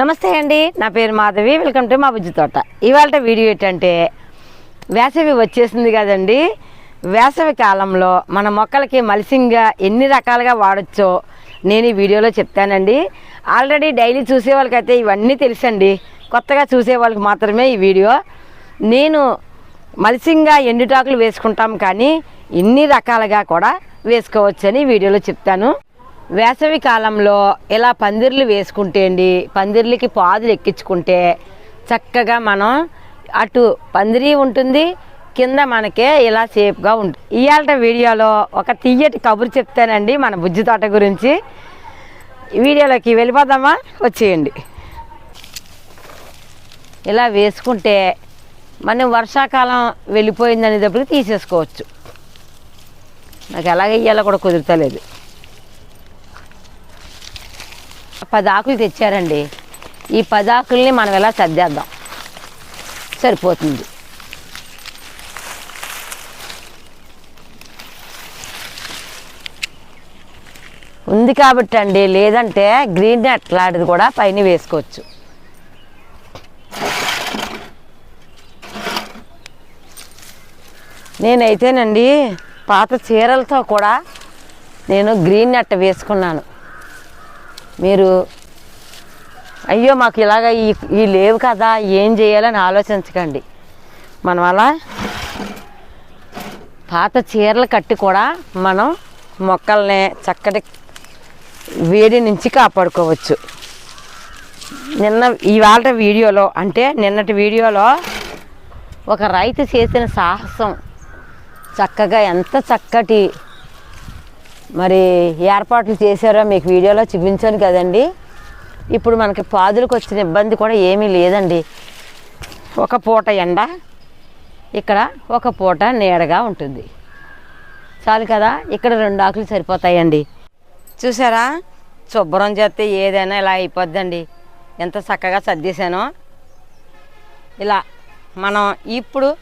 నమస్తే అండి. నా పేరు మాధవి. వెల్కమ్ టు మా బుజ్జి తోట. ఇవాళ వీడియో ఏంటంటే వేసవి వచ్చేసింది కదండి. వేసవి కాలంలో మన మొక్కలకి మలిసింగా ఎన్ని రకాలుగా వాడచ్చో నేను ఈ వీడియోలో చెప్తానండి. ఆల్రెడీ డైలీ చూసే వాళ్ళకైతే ఇవన్నీ తెలుసండి. కొత్తగా చూసే వాళ్ళకి మాత్రమే ఈ వీడియో. నేను మలిసింగా ఎండుటాకులు వేసుకుంటాం కానీ ఇన్ని రకాలుగా కూడా వేసుకోవచ్చని వీడియోలో చెప్తాను. వేసవి కాలంలో ఇలా పందిర్లు వేసుకుంటే అండి పందిర్లకి పాదులు ఎక్కించుకుంటే చక్కగా మనం అటు పందిరి ఉంటుంది కింద మనకే ఇలా సేఫ్గా ఉంటుంది ఇవాళ వీడియోలో ఒక తీయటి కబురు చెప్తానండి మన బుజ్జి తోట గురించి. వీడియోలోకి వెళ్ళిపోదామా? వచ్చేయండి. ఇలా వేసుకుంటే మనం వర్షాకాలం వెళ్ళిపోయింది తీసేసుకోవచ్చు. నాకు ఎలాగ ఇయ్యాలో కూడా కుదురుతలేదు. పది ఆకులు తెచ్చారండి. ఈ పది ఆకుల్ని మనం ఎలా సర్దేద్దాం? సరిపోతుంది. ఉంది కాబట్టి అండి లేదంటే గ్రీన్ నెట్ లాంటిది కూడా పైన వేసుకోవచ్చు. నేనైతేనండి పాత చీరలతో కూడా నేను గ్రీన్ నెట్ వేసుకున్నాను. మీరు అయ్యో మాకు ఇలాగ ఈ ఈ లేవు కదా ఏం చేయాలని ఆలోచించకండి. మనం అలా పాత చీరలు కట్టి కూడా మనం మొక్కల్ని చక్కటి వేడి నుంచి కాపాడుకోవచ్చు. నిన్న ఇవాళ వీడియోలో అంటే నిన్నటి వీడియోలో ఒక రైతు చేసిన సాహసం చక్కగా ఎంత చక్కటి మరి ఏర్పాట్లు చేశారో మీకు వీడియోలో చూపించాను కదండి. ఇప్పుడు మనకి పాదులకు వచ్చిన ఇబ్బంది కూడా ఏమీ లేదండి. ఒక పూట ఎండ ఇక్కడ ఒక పూట నీడగా ఉంటుంది. చాలు కదా ఇక్కడ రెండు ఆకులు సరిపోతాయండి. చూసారా? శుభ్రం చేస్తే ఏదైనా ఇలా అయిపోద్దండి. ఎంత చక్కగా సర్దేశానో. ఇలా మనం ఇప్పుడు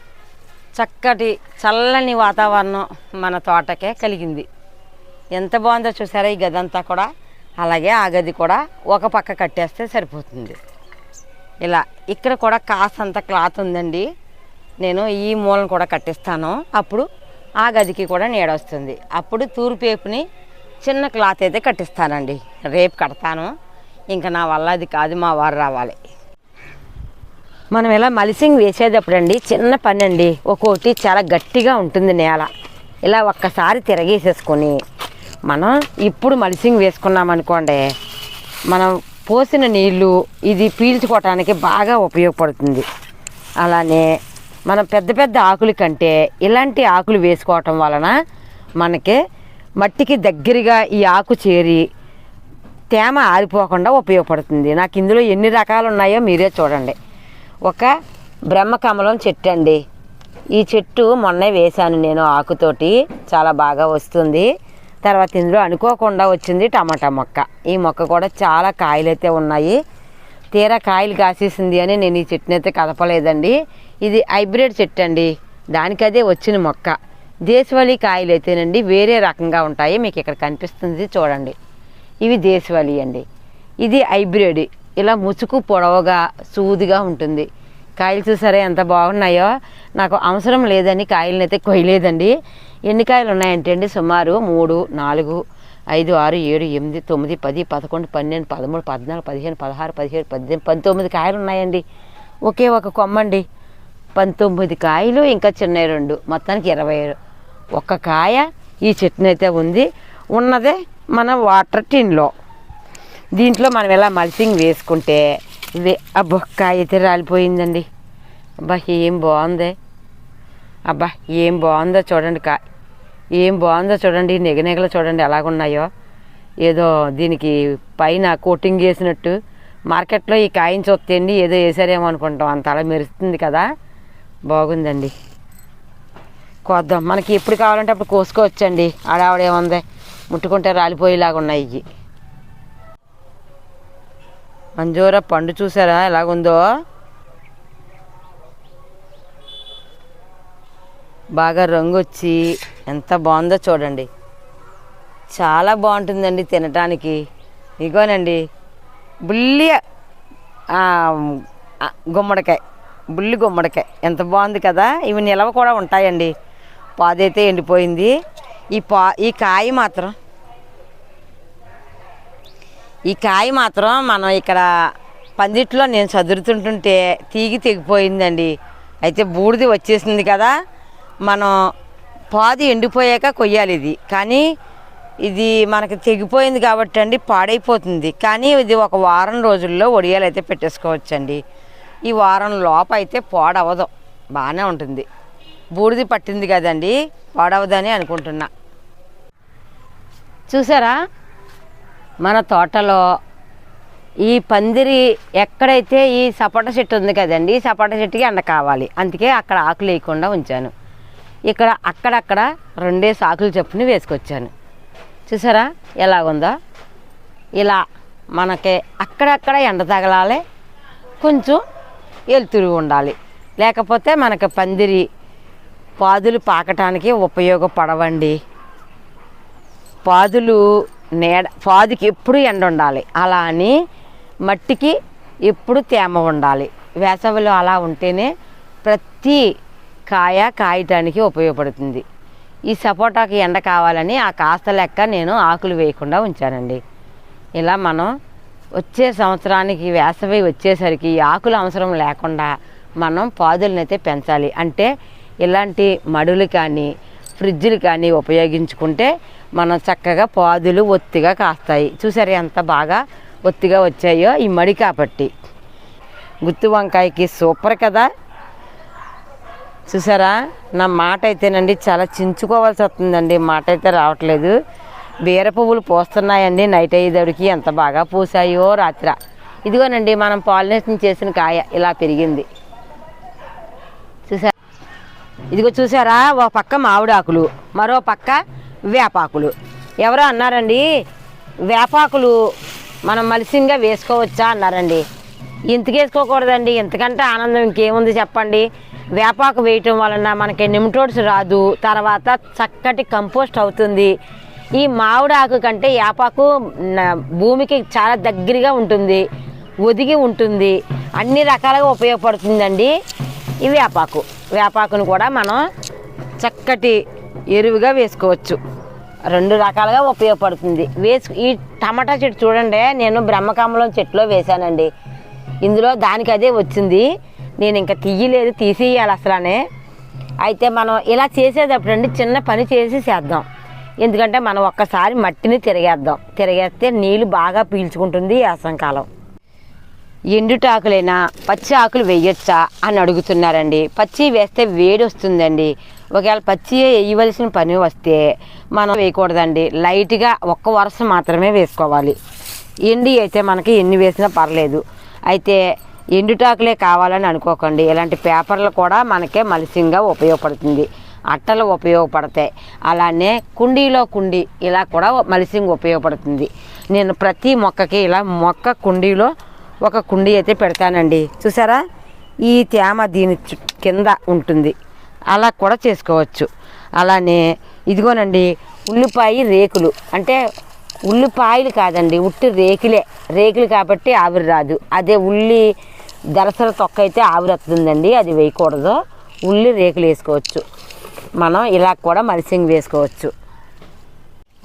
చక్కటి చల్లని వాతావరణం మన తోటకే కలిగింది. ఎంత బాగుందో చూసారా ఈ గది అంతా కూడా? అలాగే ఆ గది కూడా ఒక పక్క కట్టేస్తే సరిపోతుంది. ఇలా ఇక్కడ కూడా కాసంత క్లాత్ ఉందండి. నేను ఈ మూలను కూడా కట్టిస్తాను. అప్పుడు ఆ గదికి కూడా నీడ వస్తుంది. అప్పుడు తూర్పేపుని చిన్న క్లాత్ అయితే కట్టిస్తానండి. రేపు కడతాను. ఇంకా నా వల్ల అది కాదు మా వారు రావాలి. మనం ఇలా మలిసింగ్ వేసేటప్పుడు అండి చిన్న పని అండి ఒక్కోటి చాలా గట్టిగా ఉంటుంది నేల. ఇలా ఒక్కసారి తిరగేసేసుకొని మనం ఇప్పుడు మలిసింగ్ వేసుకున్నాం అనుకోండి మనం పోసిన నీళ్ళు ఇది పీల్చుకోవటానికి బాగా ఉపయోగపడుతుంది. అలానే మనం పెద్ద పెద్ద ఆకుల కంటే ఇలాంటి ఆకులు వేసుకోవటం వలన మనకి మట్టికి దగ్గరగా ఈ ఆకు చేరి తేమ ఆరిపోకుండా ఉపయోగపడుతుంది. నాకు ఇందులో ఎన్ని రకాలు ఉన్నాయో మీరే చూడండి. ఒక బ్రహ్మకమలం చెట్టు అండి. ఈ చెట్టు మొన్నే వేశాను నేను ఆకుతోటి చాలా బాగా వస్తుంది. తర్వాత ఇందులో అనుకోకుండా వచ్చింది టమాటా మొక్క. ఈ మొక్క కూడా చాలా కాయలు అయితే ఉన్నాయి. తీరా కాయలు కాసేసింది అని నేను ఈ చెట్టుని అయితే కదపలేదండి. ఇది హైబ్రిడ్ చెట్టు అండి దానికదే వచ్చిన మొక్క. దేశవాళీ కాయలు అయితేనండి వేరే రకంగా ఉంటాయి. మీకు ఇక్కడ కనిపిస్తుంది చూడండి. ఇవి దేశవాళీ అండి. ఇది హైబ్రిడ్. ఇలా ముసుకు పొడవుగా సూదిగా ఉంటుంది. కాయలు చూసారా ఎంత బాగున్నాయో? నాకు అవసరం లేదని కాయలను అయితే కొయ్యలేదండి. ఎన్ని కాయలు ఉన్నాయంటే అండి సుమారు మూడు నాలుగు ఐదు ఆరు ఏడు ఎనిమిది తొమ్మిది పది పదకొండు పన్నెండు పదమూడు పద్నాలుగు పదిహేను పదహారు పదిహేడు పద్దెనిమిది పంతొమ్మిది కాయలు ఉన్నాయండి ఒకే ఒక కొమ్మండి. పంతొమ్మిది కాయలు ఇంకా చిన్న రెండు. మొత్తానికి ఇరవై ఒక్క కాయ ఈ చెట్టునైతే అయితే ఉంది. ఉన్నదే మన వాటర్ టిన్లో. దీంట్లో మనం ఇలా మల్చింగ్ వేసుకుంటే ఇది అబ్బో కాయ అయితే రాలిపోయిందండి. అబ్బా ఏం బాగుంది. అబ్బా ఏం బాగుందో చూడండి కా ఏం బాగుందో చూడండి నెగనెగలు చూడండి ఎలాగున్నాయో. ఏదో దీనికి పైన కోటింగ్ వేసినట్టు మార్కెట్లో ఈ కాయని చూస్తేండి ఏదో వేసారేమో అనుకుంటాం. అంత అలా మెరుస్తుంది కదా. బాగుందండి. కోద్దాం. మనకి ఎప్పుడు కావాలంటే అప్పుడు కోసుకోవచ్చండి. ఆడావిడేముంది ముట్టుకుంటే రాలిపోయేలాగా ఉన్నాయి ఇవి మంజూరా పండు చూసారా? ఎలాగుందో? బాగా రంగు వచ్చి ఎంత బాగుందో చూడండి. చాలా బాగుంటుందండి తినటానికి. ఇగోనండి బుల్లి గుమ్మడికాయ బుల్లి గుమ్మడికాయ. ఎంత బాగుంది కదా? ఇవి నిలవ కూడా ఉంటాయండి. పాదైతే ఎండిపోయింది. ఈ పా ఈ కాయ మాత్రం ఈ కాయ మాత్రం మనం ఇక్కడ పందిట్లో నేను చదురుతుంటుంటే తీగి తెగిపోయిందండి. అయితే బూడిది వచ్చేసింది కదా మనం పాది ఎండిపోయాక కొయ్యాలి ఇది. కానీ ఇది మనకి తెగిపోయింది కాబట్టి అండి పాడైపోతుంది. కానీ ఇది ఒక వారం రోజుల్లో ఒడియాలు అయితే పెట్టేసుకోవచ్చండి. ఈ వారం లోప అయితే పాడవదు బాగానే ఉంటుంది. బూడిది పట్టింది కదండి పాడవదని అనుకుంటున్నా. చూసారా? మన తోటలో ఈ పందిరి ఎక్కడైతే ఈ సపోటా చెట్టు ఉంది కదండి ఈ సపోటా చెట్టుకి ఎండ కావాలి. అందుకే అక్కడ ఆకులు వేయకుండా ఉంచాను. ఇక్కడ అక్కడక్కడ రెండే సాకులు చెప్పుని వేసుకొచ్చాను. చూసారా? ఎలాగుందో? ఇలా మనకి అక్కడక్కడ ఎండ తగలాలి. కొంచెం వెలుతురు ఉండాలి. లేకపోతే మనకి పందిరి పాదులు పాకటానికి ఉపయోగపడవండి. పాదులు నీడ పాదుకి ఎప్పుడు ఎండ ఉండాలి. అలా అని మట్టికి ఎప్పుడు తేమ ఉండాలి. వేసవిలో అలా ఉంటేనే ప్రతి కాయ కాయటానికి ఉపయోగపడుతుంది. ఈ సపోటాకి ఎండ కావాలని ఆ కాస్త లెక్క నేను ఆకులు వేయకుండా ఉంచానండి. ఇలా మనం వచ్చే సంవత్సరానికి వేసవి వచ్చేసరికి ఈ ఆకులు అవసరం లేకుండా మనం పాదులనైతే పెంచాలి. అంటే ఇలాంటి మడులు కానీ ఫ్రిడ్జ్లు కానీ ఉపయోగించుకుంటే మనం చక్కగా పాదులు ఒత్తిగా కాస్తాయి. చూసారు ఎంత బాగా ఒత్తిగా వచ్చాయో ఈ మడి కాబట్టి. గుత్తి వంకాయకి సూపర్ కదా. చూసారా? నా మాట అయితేనండి చాలా చించుకోవాల్సి వస్తుందండి. మాట అయితే రావట్లేదు. బీర పువ్వులు పూస్తున్నాయండి. నైట్ అయ్యేదడికి ఎంత బాగా పూసాయో రాత్ర. ఇదిగోనండి మనం పాలినేషన్ చేసిన కాయ ఇలా పెరిగింది. ఇదిగో చూసారా ఒక పక్క మామిడాకులు మరో పక్క వేపాకులు. ఎవరో అన్నారండి వేపాకులు మనం మలిసింగా వేసుకోవచ్చా అన్నారండి. ఇంతకు వేసుకోకూడదండి ఇంతకంటే ఆనందం ఇంకేముంది చెప్పండి. వేపాకు వేయటం వలన మనకి నిమిటోడ్స్ రాదు తర్వాత చక్కటి కంపోస్ట్ అవుతుంది. ఈ మామిడాకు కంటే వేపాకు న- భూమికి చాలా దగ్గరగా ఉంటుంది ఒదిగి ఉంటుంది అన్ని రకాలుగా ఉపయోగపడుతుందండి. ఈ వేపాకు. వేపాకును కూడా మనం చక్కటి ఎరువుగా వేసుకోవచ్చు. రెండు రకాలుగా ఉపయోగపడుతుంది. వేసు ఈ టమాటా చెట్టు చూడండి నేను బ్రహ్మకమలం చెట్టులో వేశానండి. ఇందులో దానికి అదే వచ్చింది. నేను ఇంకా తీయలేదు తీసేయాలి అసలనే. అయితే మనం ఇలా చేసేటప్పుడు అండి చిన్న పని చేసి చేద్దాం. ఎందుకంటే మనం ఒక్కసారి మట్టిని తిరగేద్దాం. తిరగేస్తే నీళ్ళు బాగా పీల్చుకుంటుంది వేసంకాలం ఎండుటాకులైనా పచ్చి ఆకులు వేయొచ్చా అని అడుగుతున్నారండి. పచ్చి వేస్తే వేడి వస్తుందండి ఒకవేళ పచ్చి వేయవలసిన పని వస్తే మనం వేయకూడదండి. లైట్గా ఒక్క వరుస మాత్రమే వేసుకోవాలి. ఎండి అయితే మనకి ఎన్ని వేసినా పర్లేదు. అయితే ఎండుటాకులే కావాలని అనుకోకండి. ఇలాంటి పేపర్లు కూడా మనకే మలిసింగా ఉపయోగపడుతుంది. అట్టలు ఉపయోగపడతాయి. అలానే కుండీలో కుండి ఇలా కూడా మలిసింగ్ ఉపయోగపడుతుంది. నేను ప్రతి మొక్కకి ఇలా మొక్క కుండీలో ఒక కుండీ అయితే పెడతానండి. చూసారా? ఈ తేమ దీని కింద ఉంటుంది. అలా కూడా చేసుకోవచ్చు. అలానే ఇదిగోనండి ఉల్లిపాయ రేకులు. అంటే ఉల్లిపాయలు కాదండి ఉట్టి రేకులే. రేకులు కాబట్టి ఆవిరి రాదు. అదే ఉల్లి దరసల తొక్క అయితే ఆవిరి వస్తుందండి అది వేయకూడదు. ఉల్లి రేకులు వేసుకోవచ్చు. మనం ఇలా కూడా మలిసింగ్ వేసుకోవచ్చు.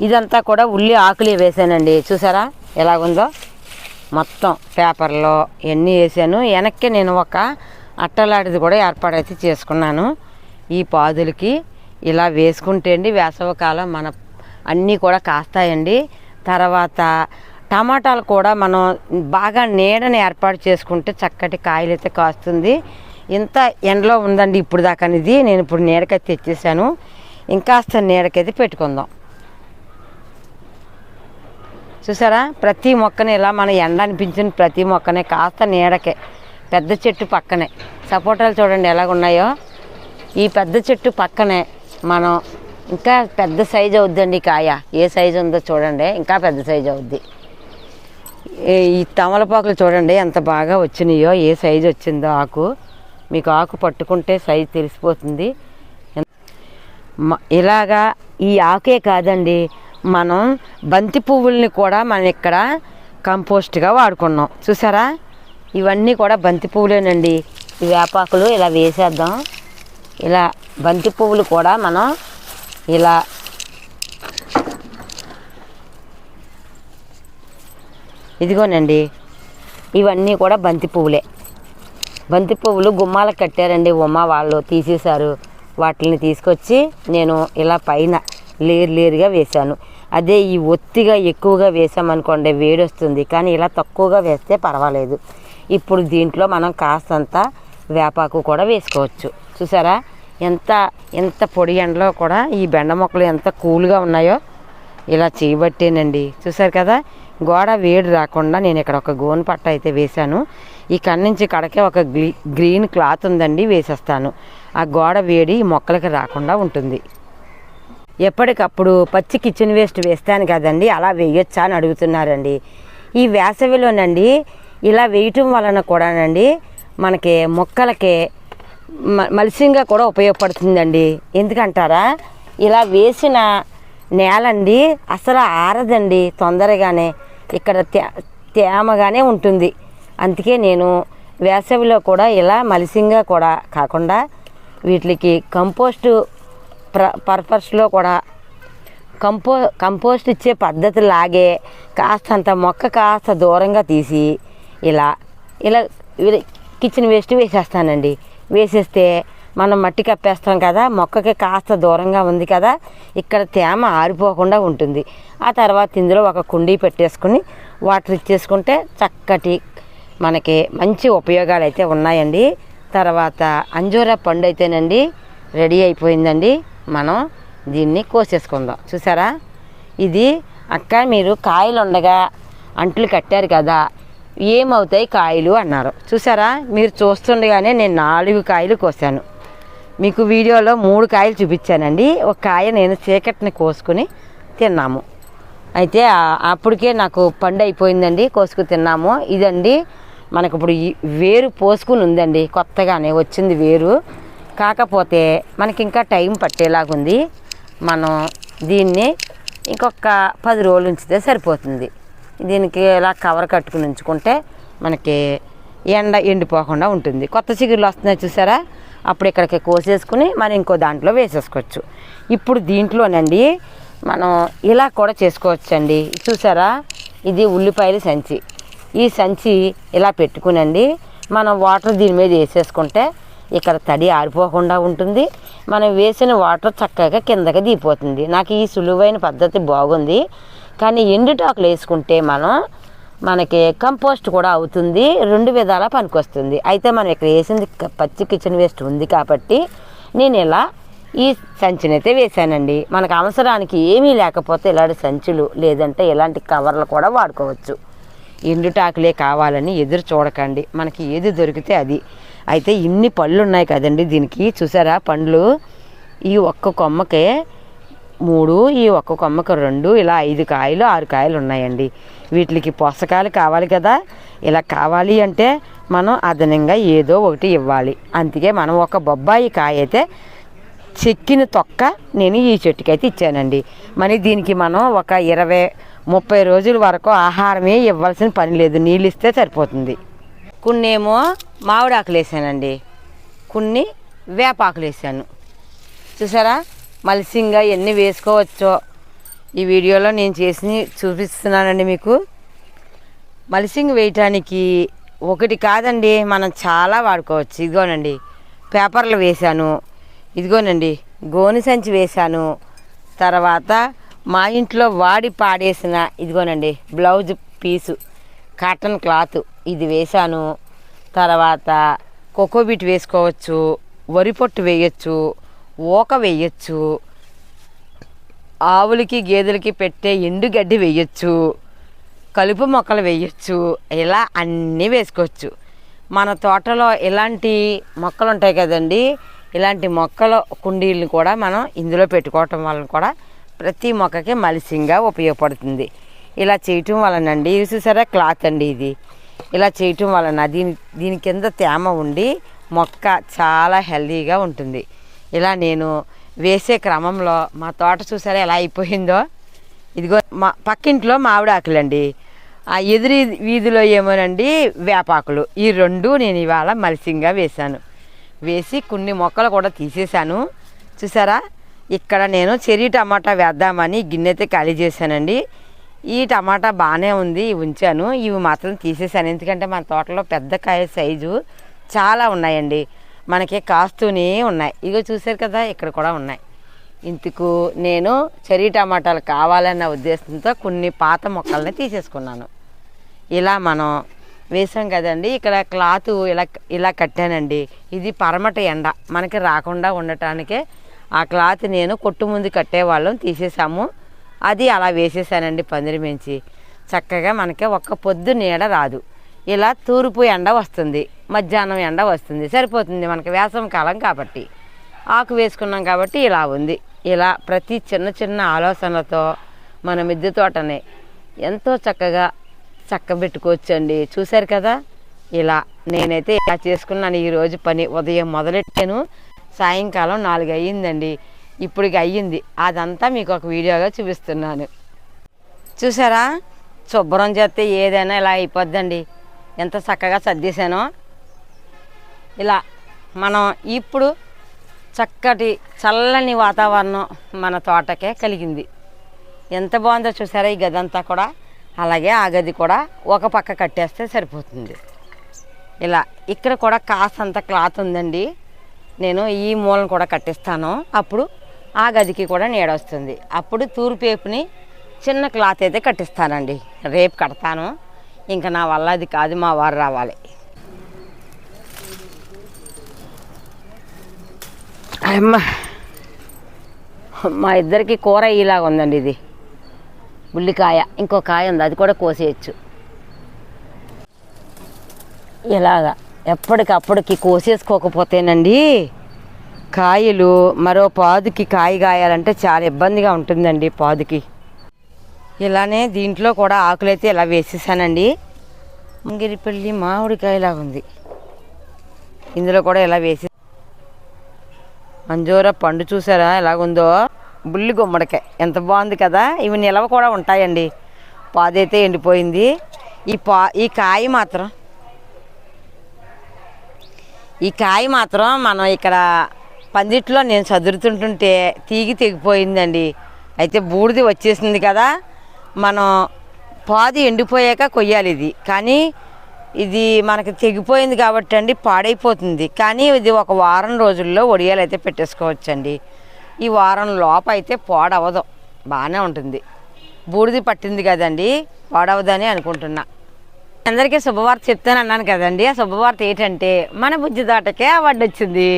ఇదంతా కూడా ఉల్లి ఆకులు వేసానండి. చూసారా? ఎలాగుందో? మొత్తం పేపర్లో ఇవన్నీ వేసాను. వెనక్కి నేను ఒక అట్టలాంటిది కూడా ఏర్పాటైతే చేసుకున్నాను. ఈ పాదులకి ఇలా వేసుకుంటే అండి వేసవకాలం మన అన్నీ కూడా కాస్తాయండి. తర్వాత టమాటాలు కూడా మనం బాగా నీడని ఏర్పాటు చేసుకుంటే చక్కటి కాయలు అయితే కాస్తుంది. ఇంత ఎండలో ఉందండి ఇప్పుడు దాకా అనేది నేను ఇప్పుడు నీడకైతే తెచ్చేసాను. ఇంకాస్త నీడకైతే పెట్టుకుందాం. చూసారా? ప్రతి మొక్కని ఇలా మన ఎండ అనిపించిన ప్రతి మొక్కనే కాస్త నీడకే పెద్ద చెట్టు పక్కనే. సపోటాలు చూడండి ఎలాగున్నాయో ఈ పెద్ద చెట్టు పక్కనే మనం ఇంకా పెద్ద సైజు అవుద్దండి కాయ. ఏ సైజు ఉందో చూడండి ఇంకా పెద్ద సైజు అవుద్ది. ఈ- తమలపాకులు చూడండి ఎంత బాగా వచ్చినాయో ఏ సైజు వచ్చిందో ఆకు. మీకు ఆకు పట్టుకుంటే సైజు తెలిసిపోతుంది. ఇలాగా ఈ ఆకే కాదండి మనం బంతి పువ్వుల్ని కూడా మనం ఇక్కడ కంపోస్ట్గా వాడుకున్నాం. చూసారా? ఇవన్నీ కూడా బంతి పువ్వులేనండి. ఈ వేపాకులు ఇలా వేసేద్దాం. ఇలా బంతి పువ్వులు కూడా మనం ఇలా ఇదిగోనండి. ఇవన్నీ కూడా బంతి పువ్వులే. బంతి పువ్వులు గుమ్మాలకు కట్టారండి. ఉమ్మ వాళ్ళు తీసేశారు. వాటిని తీసుకొచ్చి నేను ఇలా పైన లేరు లేరుగా వేశాను. అదే ఈ ఒత్తిగా ఎక్కువగా వేసామనుకోండి వేడి వస్తుంది కానీ ఇలా తక్కువగా వేస్తే పర్వాలేదు. ఇప్పుడు దీంట్లో మనం కాస్తంత వేపాకు కూడా వేసుకోవచ్చు. చూసారా? ఎంత ఎంత పొడి ఎండలో కూడా ఈ బెండ మొక్కలు ఎంత కూల్గా ఉన్నాయో ఇలా చేయబట్టేనండి. చూసారు కదా? గోడ వేడి రాకుండా నేను ఇక్కడ ఒక గోను పట్ట అయితే వేశాను. ఈ నుంచి కడకే ఒక గ్రీన్ క్లాత్ ఉందండి వేసేస్తాను. ఆ గోడ వేడి మొక్కలకి రాకుండా ఉంటుంది. ఎప్పటికప్పుడు పచ్చి కిచెన్ వేస్ట్ వేస్తాను కదండి అలా వేయొచ్చా అని అడుగుతున్నారండి. ఈ వేసవిలోనండి ఇలా వేయటం వలన కూడానండి మనకి మొక్కలకి మ- మలిసింగా కూడా ఉపయోగపడుతుందండి. ఎందుకంటారా ఇలా వేసిన నేలండి అసలు ఆరదండి తొందరగానే ఇక్కడ తే తేమగానే ఉంటుంది. అందుకే నేను వేసవిలో కూడా ఇలా మలిసింగా కూడా కాకుండా వీటికి కంపోస్టు ప్ర పర్పస్లో కూడా కంపో కంపోస్ట్ ఇచ్చే పద్ధతి లాగే కాస్తంత మొక్క కాస్త దూరంగా తీసి ఇలా ఇలా కిచెన్ వేస్ట్ వేసేస్తానండి. వేసేస్తే మనం మట్టి కప్పేస్తాం కదా మొక్కకి కాస్త దూరంగా ఉంది కదా ఇక్కడ తేమ ఆరిపోకుండా ఉంటుంది. ఆ తర్వాత ఇందులో ఒక కుండీ పెట్టేసుకుని వాటర్ ఇచ్చేసుకుంటే చక్కటి మనకి మంచి ఉపయోగాలు అయితే ఉన్నాయండి. తర్వాత అంజూరా పండు అయితేనండి రెడీ అయిపోయిందండి. మనం దీన్ని కోసేసుకుందాం. చూసారా? ఇది అక్క మీరు కాయలు ఉండగా అంట్లు కట్టారు కదా ఏమవుతాయి కాయలు అన్నారు. చూసారా? మీరు చూస్తుండగానే నేను నాలుగు కాయలు కోసాను. మీకు వీడియోలో మూడు కాయలు చూపించానండి. ఒక కాయ నేను చీకటిని కోసుకుని తిన్నాము. అయితే అప్పటికే నాకు పండు అయిపోయిందండి కోసుకు తిన్నాము. ఇదండి మనకు ఇప్పుడు ఈ వేరు పోసుకుని ఉందండి కొత్తగానే వచ్చింది వేరు. కాకపోతే మనకి ఇంకా టైం పట్టేలాగుంది. మనం దీన్ని ఇంకొక పది రోజులు ఉంచితే సరిపోతుంది. దీనికి ఇలా కవర్ కట్టుకుని ఉంచుకుంటే మనకి ఎండ ఎండిపోకుండా ఉంటుంది. కొత్త చిగురులు వస్తున్నాయి చూసారా? అప్పుడు ఇక్కడికి కోసేసుకుని మనం ఇంకో దాంట్లో వేసేసుకోవచ్చు. ఇప్పుడు దీంట్లోనండి మనం ఇలా కూడా చేసుకోవచ్చండి. చూసారా? ఇది ఉల్లిపాయల సంచి. ఈ సంచి ఇలా పెట్టుకునండి. మనం వాటర్ దీని మీద వేసేసుకుంటే ఇక్కడ తడి ఆరిపోకుండా ఉంటుంది. మనం వేసిన వాటర్ చక్కగా కిందకి దిగిపోతుంది. నాకు ఈ సులువైన పద్ధతి బాగుంది. కానీ ఎండుటాకులు వేసుకుంటే మనం మనకి కంపోస్ట్ కూడా అవుతుంది. రెండు విధాలా పనికొస్తుంది. అయితే మనం ఇక్కడ వేసింది పచ్చి కిచెన్ వేస్ట్ ఉంది కాబట్టి నేను ఇలా ఈ సంచిని అయితే వేసానండి మనకు అవసరానికి ఏమీ లేకపోతే ఇలాంటి సంచులు లేదంటే ఇలాంటి కవర్లు కూడా వాడుకోవచ్చు. ఎండుటాకులే కావాలని ఎదురు చూడకండి. మనకి ఏది దొరికితే అది. అయితే ఇన్ని పళ్ళు ఉన్నాయి కదండి దీనికి. చూసారా పండ్లు? ఈ ఒక్క కొమ్మకే మూడు ఈ ఒక్క కొమ్మకు రెండు ఇలా ఐదు కాయలు ఆరు కాయలు ఉన్నాయండి వీటికి పోషకాలు కావాలి కదా. ఇలా కావాలి అంటే మనం అదనంగా ఏదో ఒకటి ఇవ్వాలి. అందుకే మనం ఒక బొబ్బాయి కాయ అయితే చెక్కిన తొక్క నేను ఈ చెట్టుకైతే ఇచ్చానండి. మరి దీనికి మనం ఒక ఇరవై ముప్పై రోజుల వరకు ఆహారమే ఇవ్వాల్సిన పని లేదు. నీళ్ళు ఇస్తే సరిపోతుంది. కొన్నేమో మామిడాకులు వేసానండి. కొన్ని వేపాకులు వేసాను. చూసారా? మలిసింగా ఎన్ని వేసుకోవచ్చో. ఈ వీడియోలో నేను చేసి చూపిస్తున్నానండి మీకు. మలిసింగ్ వేయటానికి ఒకటి కాదండి మనం చాలా వాడుకోవచ్చు. ఇదిగోనండి పేపర్లు వేశాను. ఇదిగోనండి గోని సంచి వేశాను. తర్వాత మా ఇంట్లో వాడి పాడేసిన ఇదిగోనండి బ్లౌజ్ పీసు. కాటన్ క్లాత్ ఇది వేశాను. తర్వాత కోకోబీట్ వేసుకోవచ్చు వరి పొట్టు వేయచ్చు ఓక వేయచ్చు ఆవులకి గేదెలకి పెట్టే ఎండుగడ్డి వేయచ్చు కలుపు మొక్కలు వేయచ్చు ఇలా అన్నీ వేసుకోవచ్చు. మన తోటలో ఇలాంటి మొక్కలు ఉంటాయి కదండి ఇలాంటి మొక్కల కుండీలను కూడా మనం ఇందులో పెట్టుకోవటం వలన కూడా ప్రతి మొక్కకి మలిసింగా ఉపయోగపడుతుంది. ఇలా చేయటం వలనండి ఇది చూసారా క్లాత్ అండి ఇది. ఇలా చేయటం వలన దీని దీని కింద తేమ ఉండి మొక్క చాలా హెల్దీగా ఉంటుంది. ఇలా నేను వేసే క్రమంలో మా తోట చూసారా ఎలా అయిపోయిందో? ఇదిగో మా పక్కింట్లో మామిడాకులండి ఆ ఎదురు వీధిలో ఏమోనండి వేపాకులు. ఈ రెండు నేను ఇవాళ మల్సింగా వేశాను. వేసి కొన్ని మొక్కలు కూడా తీసేశాను. చూసారా? ఇక్కడ నేను చెర్రీ టమాటా వేద్దామని గిన్నెతే ఖాళీ చేశానండి. ఈ టమాటా బాగానే ఉంది ఉంచాను. ఇవి మాత్రం తీసేసాను. ఎందుకంటే మన తోటలో పెద్ద కాయ సైజు చాలా ఉన్నాయండి. మనకి కాస్తూనే ఉన్నాయి. ఇగో చూసారు కదా ఇక్కడ కూడా ఉన్నాయి. ఇందుకు నేను చెరీ టమాటాలు కావాలన్న ఉద్దేశంతో కొన్ని పాత మొక్కల్ని తీసేసుకున్నాను. ఇలా మనం వేసాం కదండి. ఇక్కడ క్లాత్ ఇలా ఇలా కట్టానండి. ఇది పరమట ఎండ. మనకి రాకుండా ఉండటానికే ఆ క్లాత్ నేను కొట్టు ముందు కట్టేవాళ్ళం తీసేసాము. అది అలా వేసేసానండి పందిరి మించి చక్కగా మనకి ఒక్క పొద్దు నీడ రాదు. ఇలా తూర్పు ఎండ వస్తుంది మధ్యాహ్నం ఎండ వస్తుంది సరిపోతుంది మనకి వేసవి కాలం కాబట్టి. ఆకు వేసుకున్నాం కాబట్టి ఇలా ఉంది. ఇలా ప్రతి చిన్న చిన్న ఆలోచనలతో మన మిద్దె తోటని ఎంతో చక్కగా చక్కబెట్టుకోవచ్చండి. చూశారు కదా? ఇలా నేనైతే ఇలా చేసుకున్నాను. ఈరోజు పని ఉదయం మొదలెట్టాను. సాయంకాలం నాలుగు అయ్యిందండి ఇప్పటికి అయ్యింది. అదంతా మీకు ఒక వీడియోగా చూపిస్తున్నాను. చూసారా? శుభ్రం చేస్తే ఏదైనా ఇలా అయిపోద్దండి. ఎంత చక్కగా సర్దేశానో. ఇలా మనం ఇప్పుడు చక్కటి చల్లని వాతావరణం మన తోటకే కలిగింది. ఎంత బాగుందో చూసారా ఈ గది అంతా కూడా? అలాగే ఆ గది కూడా ఒక పక్క కట్టేస్తే సరిపోతుంది. ఇలా ఇక్కడ కూడా కాసంత క్లాత్ ఉందండి. నేను ఈ మూలను కూడా కట్టిస్తాను. అప్పుడు ఆ గదికి కూడా నీడ వస్తుంది. అప్పుడు తూర్పు చిన్న క్లాత్ అయితే కట్టిస్తానండి. రేపు కడతాను. ఇంకా నా వల్ల అది కాదు మా వారు రావాలి. అమ్మ మా ఇద్దరికి కూర ఇలాగ ఉందండి ఇది. ఉల్లికాయ ఇంకో కాయ ఉంది అది కూడా కోసేయచ్చు. ఇలాగా ఎప్పటికప్పటికి కోసేసుకోకపోతేనండి కాయలు మరో పాదుకి కాయ కాయాలంటే చాలా ఇబ్బందిగా ఉంటుందండి పాదుకి. ఇలానే దీంట్లో కూడా ఆకులైతే ఇలా వేసేసానండి. ముంగిరిపల్లి మామిడికాయలాగా ఉంది. ఇందులో కూడా ఇలా వేసి మంజూర పండు చూసారా ఎలాగుందో? బుల్లి గుమ్మడికాయ. ఎంత బాగుంది కదా? ఇవి నిలవ కూడా ఉంటాయండి. పాదైతే ఎండిపోయింది. ఈ పా ఈ కాయ మాత్రం ఈ కాయ మాత్రం మనం ఇక్కడ పందిట్లో నేను చదురుతుంటుంటే తీగి తెగిపోయిందండి. అయితే బూడిది వచ్చేసింది కదా మనం పాది ఎండిపోయాక కొయ్యాలి ఇది. కానీ ఇది మనకి తెగిపోయింది కాబట్టి అండి పాడైపోతుంది. కానీ ఇది ఒక వారం రోజుల్లో ఒడియాలు అయితే పెట్టేసుకోవచ్చండి. ఈ వారం లోప అయితే పాడవదు బాగానే ఉంటుంది. బూడిది పట్టింది కదండి పాడవదని అనుకుంటున్నా. అందరికీ శుభవార్త చెప్తాను అన్నాను కదండి. ఆ శుభవార్త ఏంటంటే మన బుజ్జి దాటకే అవార్డు వచ్చింది.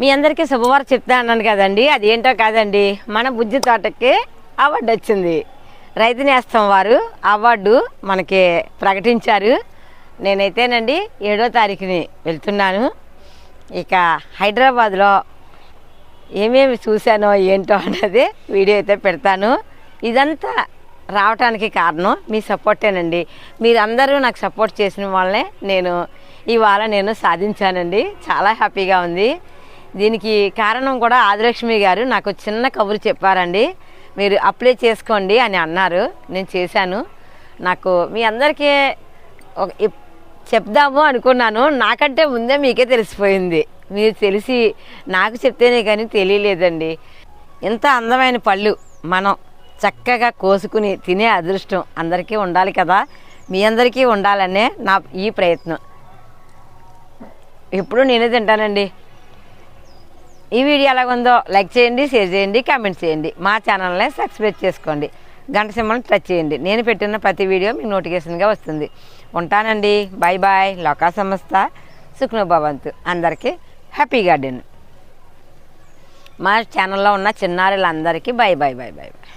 మీ అందరికీ శుభవార్త చెప్తా అన్నాను కదండి. అది ఏంటో కాదండి. మన బుజ్జి తోటకి అవార్డు వచ్చింది. రైతు నేస్తం వారు అవార్డు మనకి ప్రకటించారు. నేనైతేనండి ఏడో తారీఖుని వెళ్తున్నాను. ఇక హైదరాబాద్లో ఏమేమి చూశానో ఏంటో అన్నది వీడియో అయితే పెడతాను. ఇదంతా రావటానికి కారణం మీ సపోర్టేనండి. మీరందరూ నాకు సపోర్ట్ చేసిన వాళ్ళనే నేను ఇవాళ నేను సాధించానండి. చాలా హ్యాపీగా ఉంది. దీనికి కారణం కూడా ఆదిలక్ష్మి గారు నాకు చిన్న కబురు చెప్పారండి. మీరు అప్లై చేసుకోండి అని అన్నారు. నేను చేశాను. నాకు మీ అందరికీ ఒక చెప్దాము అనుకున్నాను. నాకంటే ముందే మీకే తెలిసిపోయింది. మీరు తెలిసి నాకు చెప్తేనే కానీ తెలియలేదండి. ఇంత అందమైన పళ్ళు మనం చక్కగా కోసుకుని తినే అదృష్టం అందరికీ ఉండాలి కదా. మీ అందరికీ ఉండాలనే నా ఈ ప్రయత్నం. ఎప్పుడు నేనే తింటానండి. ఈ వీడియో ఎలాగుందో లైక్ చేయండి షేర్ చేయండి కామెంట్ చేయండి. మా ఛానల్ని సబ్స్క్రైబ్ చేసుకోండి. గంట సింబల్ని టచ్ చేయండి. నేను పెట్టిన ప్రతి వీడియో మీకు నోటిఫికేషన్గా వస్తుంది. ఉంటానండి. Bye bye. లోకా సంస్థ సుఖ్నభవంతు. అందరికీ హ్యాపీ గార్డెన్. మా ఛానల్లో ఉన్న చిన్నారులందరికీ bye bye bye bye bye.